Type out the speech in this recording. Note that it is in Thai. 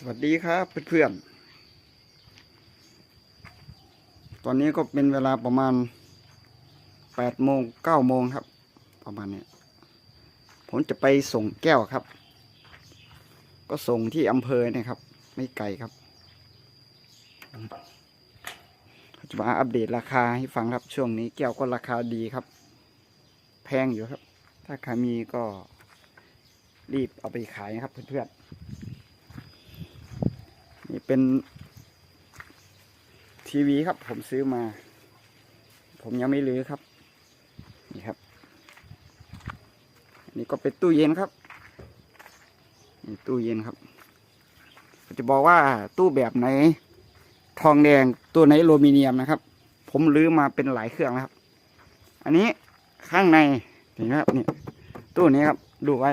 สวัสดีครับเพื่อนๆ ตอนนี้ก็เป็นเวลาประมาณแปดโมงเก้าโมงครับ ประมาณนี้ผมจะไปส่งแก้วครับ ก็ส่งที่อำเภอเนี่ยครับ ไม่ไกลครับจะมาอัปเดตราคาให้ฟังครับช่วงนี้แก้วก็ราคาดีครับ แพงอยู่ครับ ถ้าใครมีก็รีบเอาไปขายนะครับเพื่อนๆ เป็นทีวีครับ ผมซื้อมา ผมยังไม่รื้อครับ นี่ครับ อันนี้ก็เป็นตู้เย็นครับนี่ตู้เย็นครับจะบอกว่าตู้แบบไหนทองแดงตัวไหนโลมิเนียมนะครับ ผมรื้อมาเป็นหลายเครื่องแล้วครับ อันนี้ข้างในเห็นไหมครับนี่ตู้นี้ครับ ดูไว้